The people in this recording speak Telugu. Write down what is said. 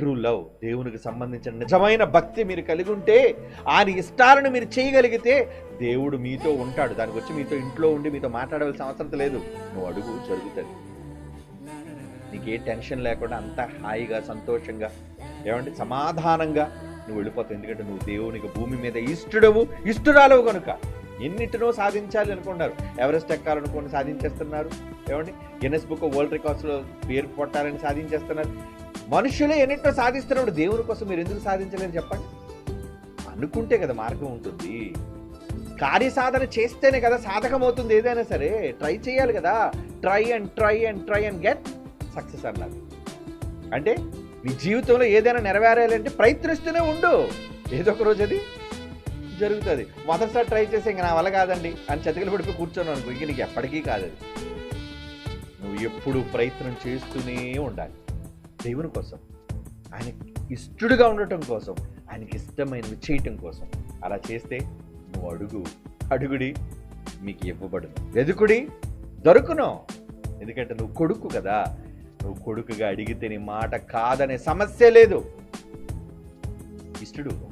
ట్రూ లవ్ దేవునికి సంబంధించిన నిజమైన భక్తి మీరు కలిగి ఉంటే ఆయన ఇష్టాలను మీరు చేయగలిగితే దేవుడు మీతో ఉంటాడు. దానికి వచ్చి మీతో ఇంట్లో ఉండి మీతో మాట్లాడవలసిన అవసరం లేదు. నువ్వు అడుగు జరుగుతుంది. నీకు ఏ టెన్షన్ లేకుండా అంత హాయిగా సంతోషంగా ఏమంటే సమాధానంగా నువ్వు వెళ్ళిపోతావు. ఎందుకంటే నువ్వు దేవునికి భూమి మీద ఇష్టడవు ఇష్టరాలవు కనుక. ఎన్నిటినో సాధించాలి అనుకున్నారు. ఎవరెస్ట్ ఎక్కాలనుకుని సాధించేస్తున్నారు. ఏమండి? గిన్నెస్ బుక్ వరల్డ్ రికార్డ్స్లో పేరు కొట్టాలని సాధించేస్తున్నారు. మనుషులే ఎన్నింటినో సాధిస్తున్నప్పుడు దేవుని కోసం మీరు ఎందుకు సాధించలేరు చెప్పండి. అనుకుంటే కదా మార్గం ఉంటుంది. కార్యసాధన చేస్తేనే కదా సాధకం అవుతుంది ఏదైనా సరే. ట్రై చేయాలి కదా. Try and try and try and get success అన్నారు. అంటే మీ జీవితంలో ఏదైనా నెరవేరాలంటే ప్రయత్నిస్తూనే ఉండు. ఏదో ఒక రోజు అది జరుగుతుంది. మొదటిసారి ట్రై చేసి ఇంక నా వల్ల కాదండి అని చతికిలు పడిపోయి కూర్చోను అనుకో. ఇంక నీకు ఎప్పటికీ కాదు నువ్వు ఎప్పుడు ప్రయత్నం చేస్తూనే ఉండాలి. దేవుని కోసం ఆయన ఇష్టడుగా ఉండటం కోసం ఆయనకి ఇష్టమైనవి చేయటం కోసం. అలా చేస్తే నువ్వు అడుగు అడుగుడి మీకు ఇవ్వబడును. వెదుకుడి దొరుకును. ఎందుకంటే నువ్వు కొడుకు కదా. నువ్వు కొడుకుగా అడిగితే నీ మాట కాదనే సమస్య లేదు. ఇష్టడు